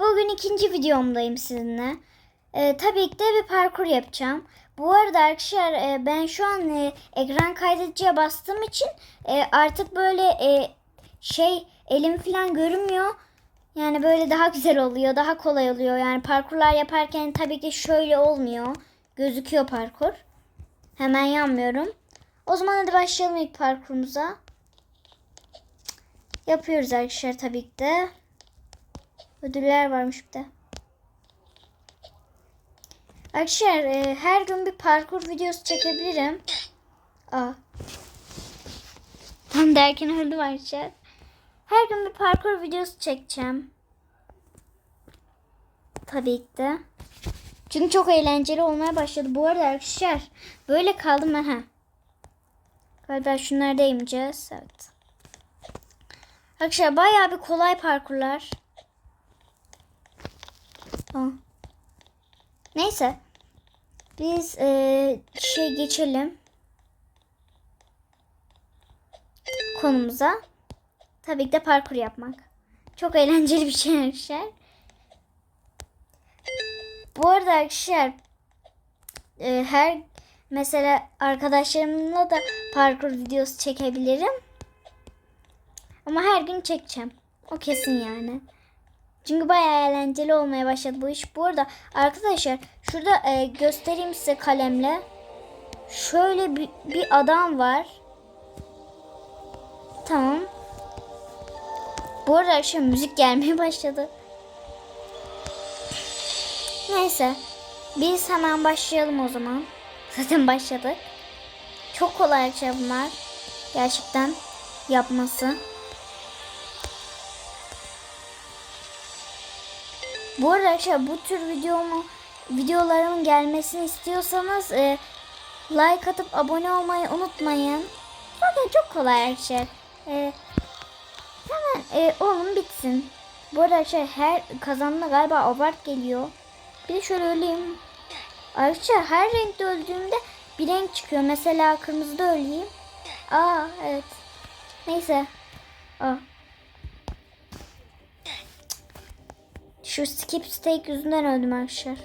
Bugün ikinci videomdayım sizinle. Ee, tabii ki de bir parkur yapacağım. Bu arada arkadaşlar e, ben şu an e, ekran kaydediciye bastığım için e, artık böyle e, şey elim falan görünmüyor. Yani böyle daha güzel oluyor, daha kolay oluyor. Yani parkurlar yaparken tabii ki şöyle olmuyor. Gözüküyor parkur. Hemen yanmıyorum. O zaman hadi başlayalım ilk parkurumuza. Yapıyoruz arkadaşlar tabii ki de. Ödüller varmış bir de. Arkadaşlar e, her gün bir parkur videosu çekebilirim. Aa. Tam derken öldüm arkadaşlar. Her gün bir parkur videosu çekeceğim. Tabii ki de. Çünkü çok eğlenceli olmaya başladı. Bu arada arkadaşlar böyle kaldım ben ha. Galiba şunları da. Evet. Arkadaşlar bayağı bir kolay parkurlar. Neyse. Biz e, şey geçelim. Konumuza. Tabii ki de parkur yapmak. Çok eğlenceli bir şey arkadaşlar. Bu arada arkadaşlar e, her mesela arkadaşlarımla da parkur videosu çekebilirim. Ama her gün çekeceğim. O kesin yani. Çünkü bayağı eğlenceli olmaya başladı bu iş. Bu arada arkadaşlar şurada e, göstereyim size kalemle. Şöyle bir, bir adam var. Tamam. Bu arada arkadaşlar müzik gelmeye başladı. Neyse. Biz hemen başlayalım o zaman. Zaten başladık. Çok kolay bunlar. Gerçekten yapması. Bu arada arkadaşlar bu tür videomu videolarımın gelmesini istiyorsanız e, like atıp abone olmayı unutmayın. Zaten çok kolay arkadaşlar. E, hemen e, olun bitsin. Bu arada arkadaşlar her kazanma galiba abart geliyor. Bir de şöyle öleyim. Arkadaşlar her renkte öldüğümde bir renk çıkıyor. Mesela kırmızıda öleyim. Aa evet. Neyse. Aa. Şu skip stake yüzünden öldüm arkadaşlar.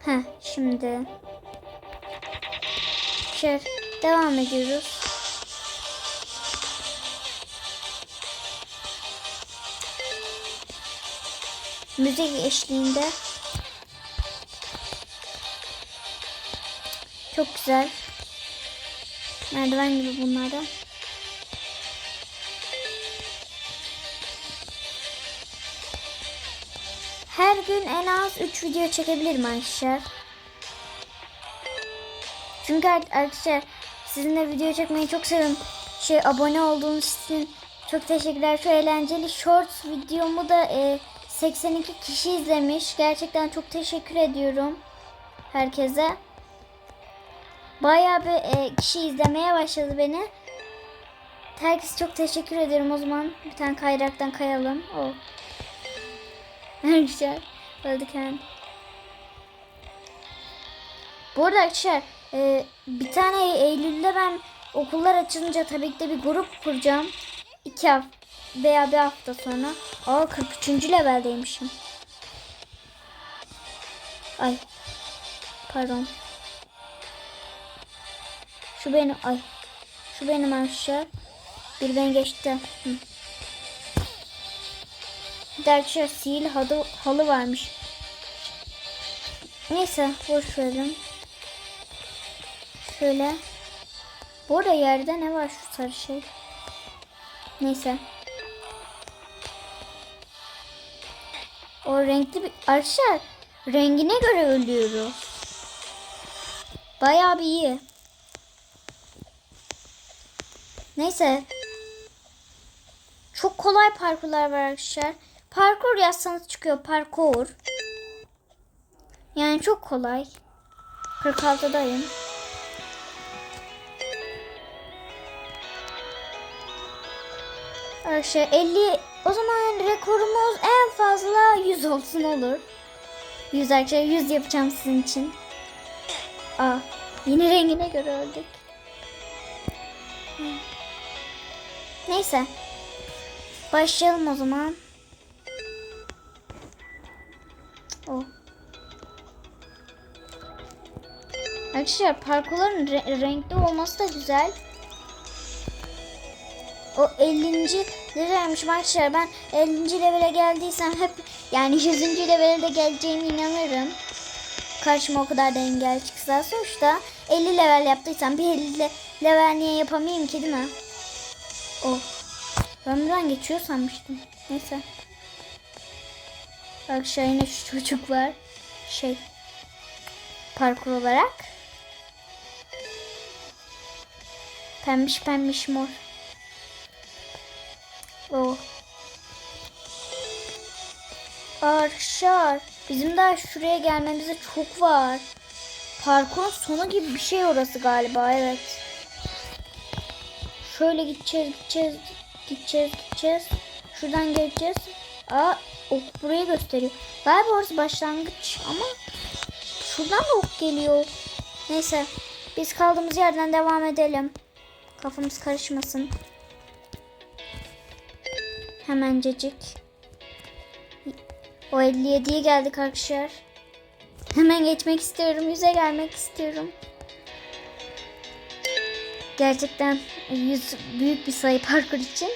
Heh şimdi. Şöyle devam ediyoruz. Müzik eşliğinde. Çok güzel. Merdiven gibi bunlardan. Her gün en az 3 video çekebilirim arkadaşlar. Çünkü arkadaşlar sizinle video çekmeyi çok seviyorum. Şey abone olduğunuz için çok teşekkürler. Şu eğlenceli shorts videomu da e, 82 kişi izlemiş. Gerçekten çok teşekkür ediyorum herkese. Bayağı bir e, kişi izlemeye başladı beni. Herkese çok teşekkür ederim. O zaman bir tane kayraktan kayalım. Oh. Güzel. Öldük hemen. Bu arada arkadaşlar e, bir tane Eylül'de ben okullar açılınca tabii ki de bir grup kuracağım. İki hafta veya bir hafta sonra. Aa 43. leveldeymişim. Ay. Pardon. Şu benim ay. Şu benim arkadaşlar. Bir ben geçti. Hı. Bir de arkadaşlar sihirli halı, halı varmış. Neyse boş verelim. Şöyle. Bu arada yerde ne var şu sarı şey? Neyse. O renkli bir... Arkadaşlar rengine göre ölüyoruz. Bayağı bir iyi. Neyse. Çok kolay parkurlar var arkadaşlar. Parkur yazsanız çıkıyor parkur. Yani çok kolay. 46'dayım. Arkadaşlar 50 o zaman rekorumuz en fazla 100 olsun olur. 100 arkadaşlar 100 yapacağım sizin için. Aa, yine rengine göre öldük. Neyse. Başlayalım o zaman. Arkadaşlar parkurların re- renkli olması da güzel. O 50. levelmiş arkadaşlar. Ben 50. levele geldiysem hep yani 100. levele de geleceğime inanırım. Karşıma o kadar da engel çıksa sonuçta 50 level yaptıysam bir 50 le- level niye yapamayayım ki değil mi? Oh. Ben buradan geçiyor sanmıştım. Neyse. Şu yine şu çocuk var. Şey. Parkur olarak. Pembiş pembiş mor. Oh. Arkadaşlar bizim daha şuraya gelmemize çok var. Parkurun sonu gibi bir şey orası galiba evet. Şöyle gideceğiz gideceğiz gideceğiz gideceğiz. Şuradan geleceğiz. Aa ok burayı gösteriyor. Galiba orası başlangıç ama şuradan da ok geliyor. Neyse biz kaldığımız yerden devam edelim. Kafamız karışmasın. Hemencecik. O 57'ye geldik arkadaşlar. Hemen geçmek istiyorum. Yüze gelmek istiyorum. Gerçekten 100 büyük bir sayı parkur için.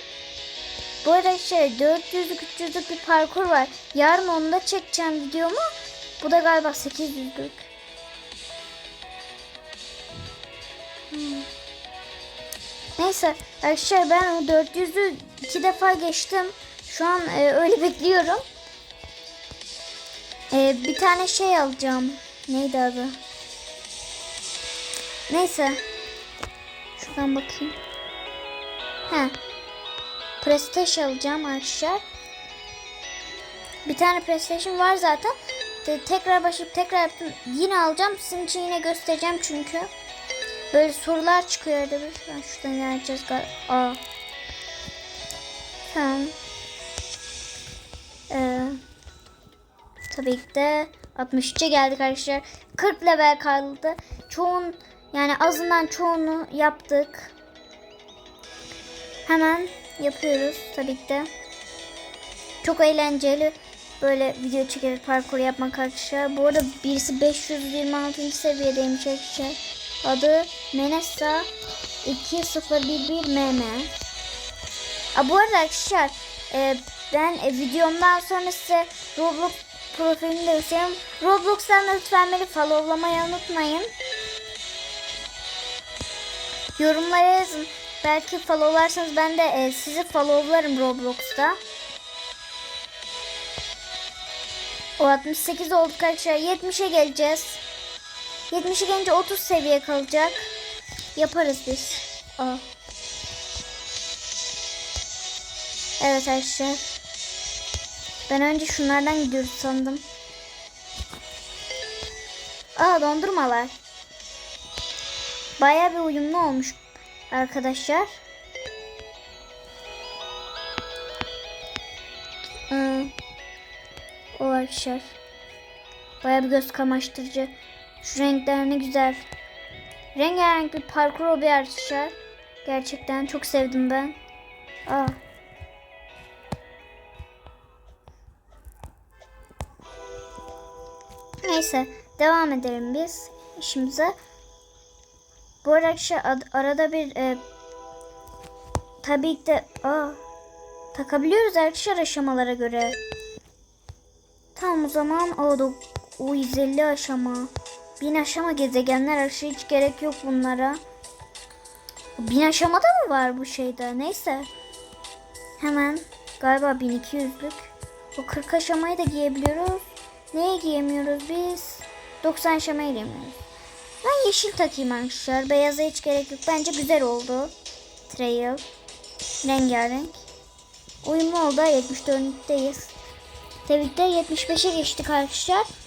Bu arada şey 400'lük 300'lük bir parkur var. Yarın onu da çekeceğim videomu. Bu da galiba 800'lük. Neyse arkadaşlar ben o 400'ü iki defa geçtim. Şu an e, öyle bekliyorum. E, bir tane şey alacağım. Neydi adı? Neyse. Şuradan bakayım. He. Prestige alacağım arkadaşlar. Bir tane PlayStation var zaten. Te- tekrar başlayıp tekrar yaptım. Yine alacağım. Sizin için yine göstereceğim çünkü. Böyle sorular çıkıyor arada bir. Ben şuradan geleceğiz galiba. Aa. Tamam. Ee, tabii ki de 63'e geldik arkadaşlar. 40 level kaldı. Çoğun yani azından çoğunu yaptık. Hemen yapıyoruz tabii ki de. Çok eğlenceli böyle video çekerek parkur yapmak arkadaşlar. Bu arada birisi 526. seviyedeymiş arkadaşlar. Adı Menessa 2011mm. Aa, bu arada arkadaşlar e, ben e, videomdan sonra size Roblox profilini de göstereyim. Roblox'tan lütfen beni followlamayı unutmayın. Yorumlara yazın. Belki followlarsanız ben de e, sizi followlarım Roblox'ta. O 68 olduk arkadaşlar. 70'e geleceğiz. 70'e gelince 30 seviye kalacak. Yaparız biz. Aa. Evet arkadaşlar. Ben önce şunlardan gidiyoruz sandım. Aa dondurmalar. Baya bir uyumlu olmuş arkadaşlar. Aa, o arkadaşlar. Baya bir göz kamaştırıcı. Şu renkler ne güzel. Rengarenk bir parkur o bir arkadaşlar. Gerçekten çok sevdim ben. Aa. Neyse devam edelim biz işimize. Bu arkadaşlar ad- arada bir e, tabii ki de aa, takabiliyoruz arkadaşlar aşamalara göre. Tamam o zaman o da o 150 aşama. Bin aşama gezegenler arkadaşlar hiç gerek yok bunlara. Bin aşamada mı var bu şeyde? Neyse. Hemen galiba 1200'lük. O 40 aşamayı da giyebiliyoruz. Neye giyemiyoruz biz? 90 aşamayı giyemiyoruz. Ben yeşil takayım arkadaşlar. Beyaza hiç gerek yok. Bence güzel oldu. Trail. Rengarenk. Uyumlu oldu. 74'teyiz. Tebrikler 75'e geçtik arkadaşlar.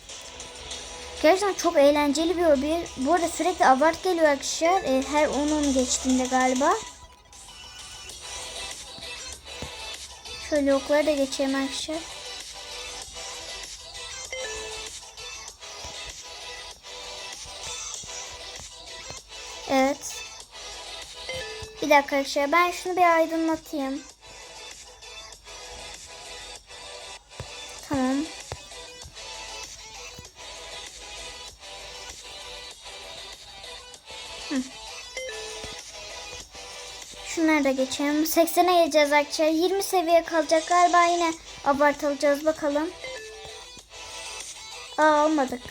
Gerçekten çok eğlenceli bir hobi. Bu arada sürekli abart geliyor arkadaşlar. Ee, her 10-10 geçtiğinde galiba. Şöyle okları da geçelim arkadaşlar. Evet. Bir dakika arkadaşlar ben şunu bir aydınlatayım. Geçelim. 80'e geleceğiz arkadaşlar. 20 seviye kalacak galiba yine abartılacağız bakalım. Aa olmadık.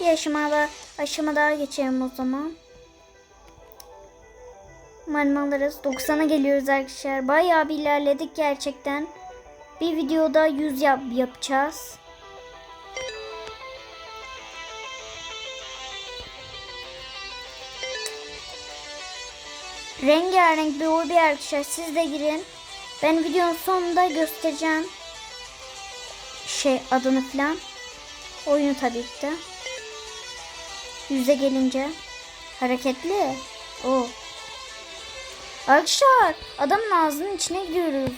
Bir aşama daha, aşama daha geçelim o zaman. Umarım alırız. 90'a geliyoruz arkadaşlar. Bayağı bir ilerledik gerçekten. Bir videoda 100 yap yapacağız. Rengarenk bir hobi arkadaşlar. Siz de girin. Ben videonun sonunda göstereceğim. Şey adını falan. Oyunu tabii ki de. Yüze gelince. Hareketli. O. Arkadaşlar adamın ağzının içine gidiyoruz.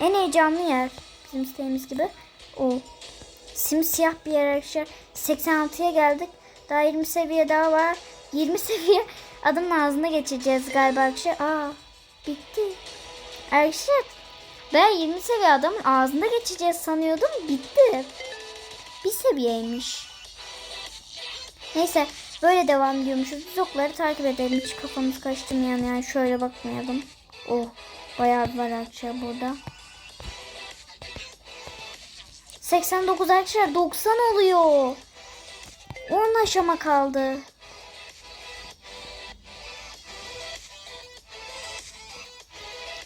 En heyecanlı yer. Bizim sitemiz gibi. O. Simsiyah bir yer arkadaşlar. 86'ya geldik. Daha 20 seviye daha var. 20 seviye adamın ağzına geçeceğiz galiba arkadaşlar. Aa bitti. Arkadaşlar ben 20 seviye adamın ağzında geçeceğiz sanıyordum. Bitti. Bir seviyeymiş. Neyse böyle devam ediyormuşuz. Biz okları takip edelim. Hiç kafamız karıştırmayalım yani şöyle bakmayalım. Oh bayağı var arkadaşlar burada. 89 arkadaşlar 90 oluyor. 10 aşama kaldı.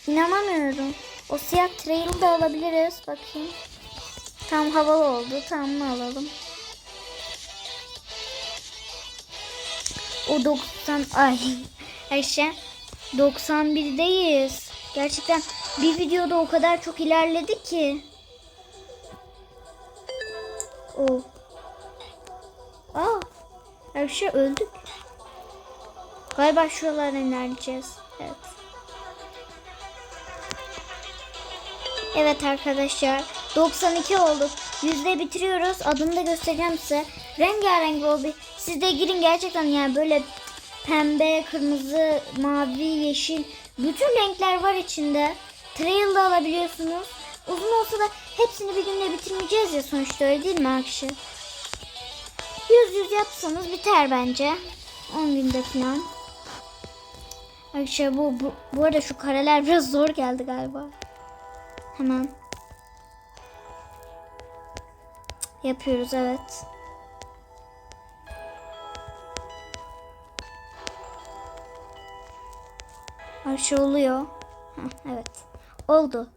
İnanamıyorum. O siyah trail de alabiliriz. Bakayım. Tam havalı oldu. Tamam mı alalım. O 90 ay Ayşe 91'deyiz. Gerçekten bir videoda o kadar çok ilerledi ki. O. Ayşe öldük. Galiba şuralara ilerleyeceğiz. Evet. Evet arkadaşlar 92 olduk. Yüzde bitiriyoruz. Adını da göstereceğim size. Rengarenk Robi. Siz de girin gerçekten yani böyle pembe, kırmızı, mavi, yeşil bütün renkler var içinde. Trail da alabiliyorsunuz. Uzun olsa da hepsini bir günde bitirmeyeceğiz ya sonuçta öyle değil mi arkadaşlar? Yüz yüz yapsanız biter bence. 10 günde falan. Arkadaşlar bu, bu, bu arada şu kareler biraz zor geldi galiba. Hemen. Yapıyoruz evet. Her şey oluyor. Heh, evet. Oldu.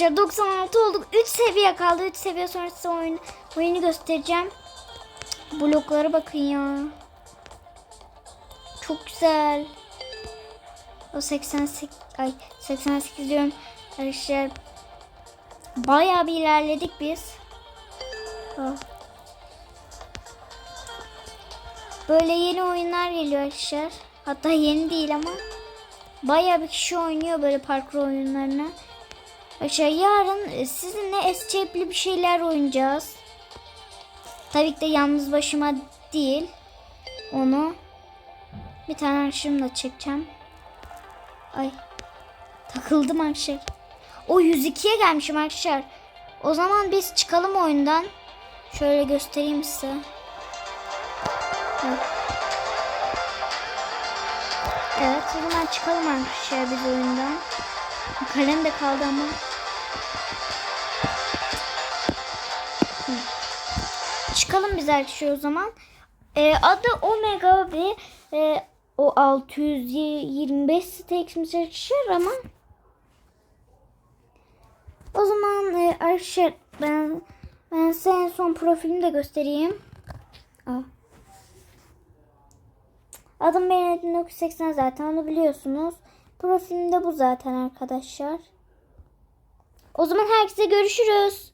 Arkadaşlar 96 olduk. 3 seviye kaldı. 3 seviye sonrası oyun, oyunu göstereceğim. Bloklara bakın ya. Çok güzel. O 88 ay 88 diyorum. Arkadaşlar bayağı bir ilerledik biz. Böyle yeni oyunlar geliyor arkadaşlar. Hatta yeni değil ama bayağı bir kişi oynuyor böyle parkur oyunlarını. Arkadaşlar yarın e, sizinle escape'li bir şeyler oynayacağız. Tabii ki de yalnız başıma değil. Onu bir tane arkadaşımla çekeceğim. Ay takıldım arkadaşlar. O 102'ye gelmişim arkadaşlar. O zaman biz çıkalım oyundan. Şöyle göstereyim size. Evet. Evet o zaman çıkalım arkadaşlar biz oyundan. Kalem de kaldı ama. Çıkalım biz arkadaşlar o zaman. Ee, adı Omega ve e, o 625 stakes'imiz arkadaşlar ama o zaman e, arkadaşlar ben ben size en son profilimi de göstereyim. Aa. Adım benim 1980 zaten onu biliyorsunuz. Profilim de bu zaten arkadaşlar. O zaman herkese görüşürüz.